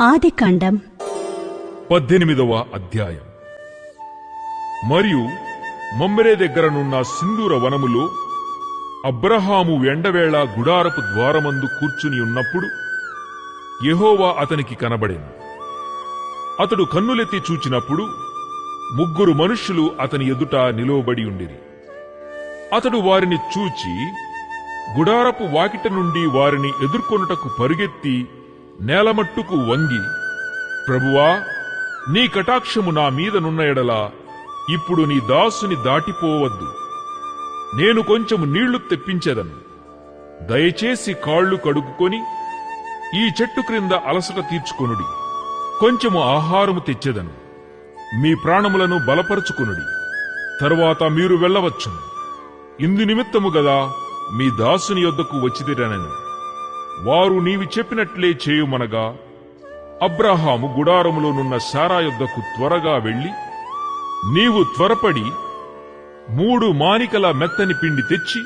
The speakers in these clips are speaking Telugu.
ఆదికాండం పద్దెనిమిదవ అధ్యాయం. మరియు మమ్మెరే దగ్గరనున్న సింధూర వనములో అబ్రహాము ఎండవేళ గుడారపు ద్వారమందు కూర్చుని ఉన్నప్పుడు యహోవా అతనికి కనబడింది అతడు కన్నులెత్తి చూచినప్పుడు ముగ్గురు మనుష్యులు అతని ఎదుట నిలువబడి ఉండిరి. అతడు వారిని చూచి గుడారపు వాకిట నుండి వారిని ఎదుర్కొనుటకు పరుగెత్తి నేలమట్టుకు వంగి ప్రభువా నీ కటాక్షము నా మీదనున్న ఎడల ఇప్పుడు నీ దాసుని దాటిపోవద్దు. నేను కొంచెము నీళ్ళు తెప్పించెదను. దయచేసి కాళ్ళు కడుక్కుని ఈ చెట్టు క్రింద అలసట తీర్చుకొనుడి. కొంచెము ఆహారము తెచ్చెదను. మీ ప్రాణములను బలపరుచుకొనుడి. తరువాత మీరు వెళ్ళవచ్చును. ఇందు నిమిత్తము గదా మీ దాసుని యొద్దకు వచ్చిదిరనని వారు నీవి చెప్పినట్లే చేయుమనగా అబ్రహాము గుడారములోనున్న సారా యొద్దకు త్వరగా వెళ్ళి నీవు త్వరపడి మూడు మానికల మెత్తని పిండి తెచ్చి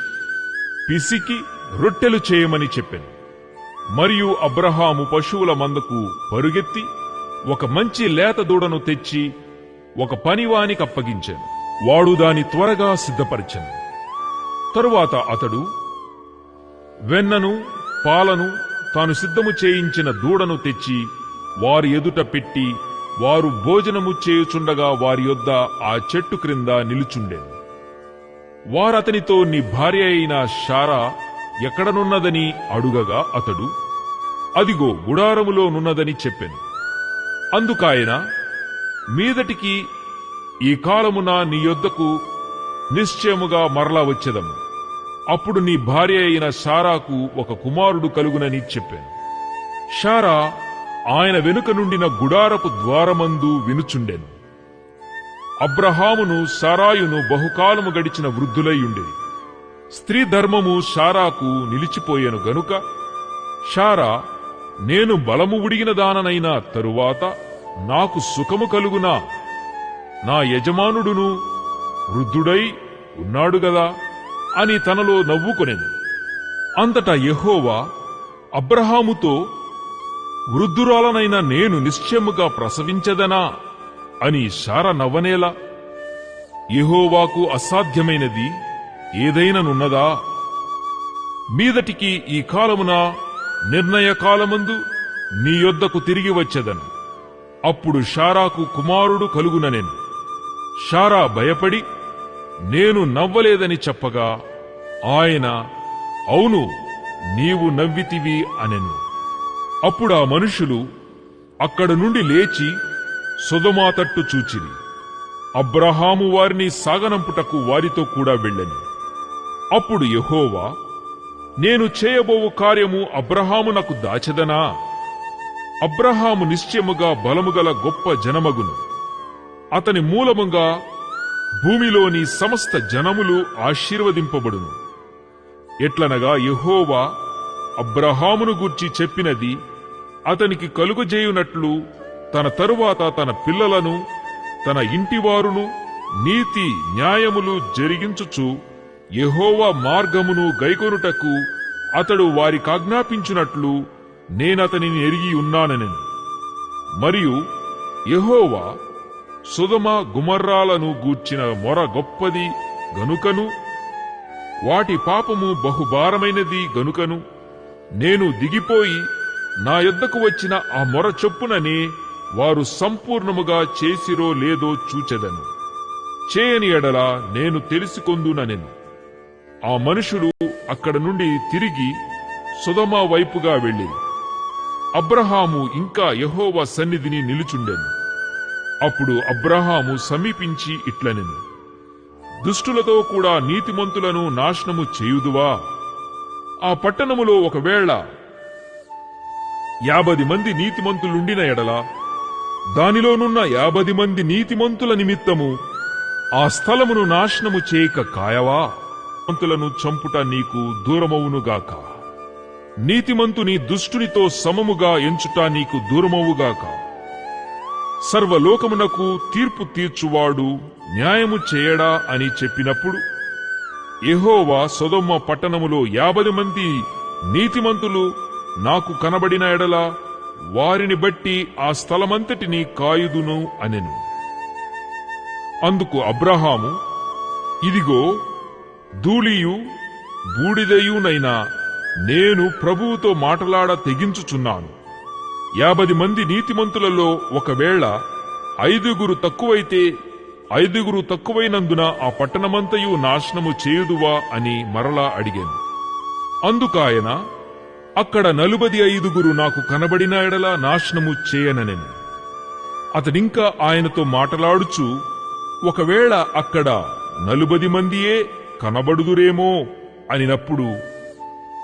పిసికి రొట్టెలు చేయమని చెప్పాను. మరియు అబ్రహాము పశువుల మందకు పరుగెత్తి ఒక మంచి లేత దూడను తెచ్చి ఒక పనివానికి అప్పగించాను. వాడు దాని త్వరగా సిద్ధపరిచాను. తరువాత అతడు వెన్నను పాలను తాను సిద్ధము చేయించిన దూడను తెచ్చి వారి ఎదుట పెట్టి వారు భోజనము చేయుచుండగా వారి యొద్ద ఆ చెట్టు క్రింద నిలుచుండే వారతనితో నీ భార్య అయిన షారా ఎక్కడనున్నదని అడుగగా అతడు అదిగో గుడారములో నున్నదని చెప్పెను. అందుకాయన మీదటికి ఈ కాలమున నీ యొద్దకు నిశ్చయముగా మరలా వచ్చేదము. అప్పుడు నీ భార్య అయిన షారాకు ఒక కుమారుడు కలుగునని చెప్పాను. షారా ఆయన వెనుక నుండిన గుడారపు ద్వారమందు వినుచుండెను. అబ్రహామును సారాయును బహుకాలము గడిచిన వృద్ధులైయుండేది స్త్రీ ధర్మము షారాకు నిలిచిపోయాను గనుక షారా నేను బలము ఉడిగిన దాననైన తరువాత నాకు సుఖము కలుగునా? నా యజమానుడును వృద్ధుడై ఉన్నాడు గదా? అని తనలో నవ్వుకొనెను. అంతటా యహోవా అబ్రహాముతో వృద్ధురాలనైన నేను నిశ్చయముగా ప్రసవించదనా? అని శార నవ్వనేలా యహోవాకు అసాధ్యమైనది ఏదైనానున్నదా? మీదటికి ఈ కాలమున నిర్ణయ కాలమందు నీ యొద్దకు తిరిగి వచ్చేదను. అప్పుడు షారాకు కుమారుడు కలుగుననెను. షారా భయపడి నేను నవ్వలేదని చెప్పగా ఆయన అవును నీవు నవ్వితివి అనెను. అప్పుడు ఆ మనుషులు అక్కడ నుండి లేచి సుధమాతట్టు చూచిరి. అబ్రహాము వారిని సాగనంపుటకు వారితో కూడా వెళ్ళెను. అప్పుడు యహోవా నేను చేయబోవు కార్యము అబ్రహాము నాకు దాచెదనా? అబ్రహాము నిశ్చయముగా బలముగల గొప్ప జనమగును. అతని మూలముగా భూమిలోని సమస్త జనములు ఆశీర్వదింపబడును. ఎట్లనగా యహోవా అబ్రహామును గూర్చి చెప్పినది అతనికి కలుగజేయునట్లు తన తరువాత తన పిల్లలను తన ఇంటివారును నీతి న్యాయములు జరిగించుచు యహోవా మార్గమును గైకొనుటకు అతడు వారికాజ్ఞాపించినట్లు నేనతనిని ఎరిగి ఉన్నానని మరియు యహోవా సుధమ గుమర్రాలను గూర్చిన మొర గొప్పది గనుకను. వాటి పాపము బహుభారమైనది గనుకను. నేను దిగిపోయి నా యొద్దకు వచ్చిన ఆ మొర చొప్పుననే వారు సంపూర్ణముగా చేసిరో లేదో చూచెదను. చేయని ఎడల నేను తెలుసుకొందుననెను. ఆ మనుషులు అక్కడ నుండి తిరిగి సుధమ వైపుగా వెళ్ళిరి అబ్రహాము ఇంకా యహోవ సన్నిధిని నిలుచుండెను. అప్పుడు అబ్రహాము సమీపించి ఇట్లనెను. దుష్టులతో కూడా నీతిమంతులను నాశనము చేయుదువా? ఆ పట్టణములో ఒకవేళ యాభై మంది నీతిమంతులుండిన ఎడల దానిలోనున్న యాభది మంది నీతిమంతుల నిమిత్తము ఆ స్థలమును నాశనము చేయక కాయవా? మంతులను చంపుట నీకు దూరమవునుగాక. నీతిమంతుని దుష్టునితో సమముగా ఎంచుట నీకు దూరమవుగాక. సర్వలోకమునకు తీర్పు తీర్చువాడు న్యాయము చేయడా అని చెప్పినప్పుడు ఎహోవా సొదొమ్మ పట్టణములో యాభై మంది నీతిమంతులు నాకు కనబడిన ఎడల వారిని బట్టి ఆ స్థలమంతటిని కాయుదును అనెను. అందుకు అబ్రహాము ఇదిగో ధూళియు బూడిదయునైనా నేను ప్రభువుతో మాటలాడ తెగించుచున్నాను. యాభై మంది నీతిమంతులలో ఒకవేళ ఐదుగురు తక్కువైతే ఐదుగురు తక్కువైనందున ఆ పట్టణమంతయు నాశనము చేయుదువా అని మరలా అడిగాను. అందుకాయన అక్కడ నలుబది ఐదుగురు నాకు కనబడిన ఎడల నాశనము చేయననెను. అతడింకా ఆయనతో మాటలాడుచు ఒకవేళ అక్కడ నలుబది మందియే కనబడుదురేమో అనినప్పుడు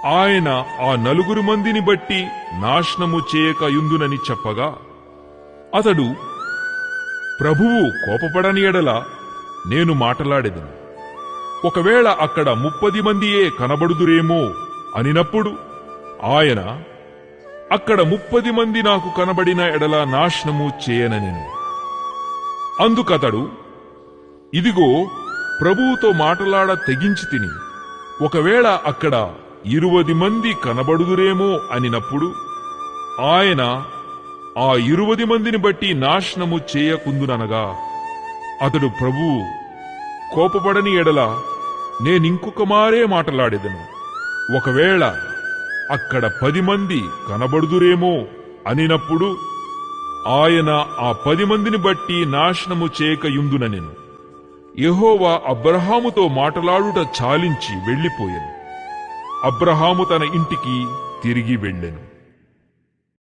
ఆయన ఆ నలుగురు మందిని బట్టి నాశనము చేయక యుందునని చెప్పగా అతడు ప్రభువు కోపపడని ఎడల నేను మాటలాడేదను. ఒకవేళ అక్కడ ముప్పది మందియే కనబడుదురేమో అనినప్పుడు ఆయన అక్కడ ముప్పది మంది నాకు కనబడిన ఎడల నాశనము చేయననేను. అందుకతడు ఇదిగో ప్రభువుతో మాటలాడ తెగించి తిని. ఒకవేళ అక్కడ ఇరువది మంది కనబడుదురేమో అనినప్పుడు ఆయన ఆ ఇరువది మందిని బట్టి నాశనము చేయకుందుననగా అతడు ప్రభువు కోపపడని ఎడల నేనింకొక మారే మాటలాడేదను. ఒకవేళ అక్కడ పది మంది కనబడుదురేమో అనినప్పుడు ఆయన ఆ పది మందిని బట్టి నాశనము చేయకయుందున నేను యహోవా అబ్రహాముతో మాటలాడుట చాలించి వెళ్ళిపోయాను. అబ్రహాము తన ఇంటికి తిరిగి వెళ్ళెను.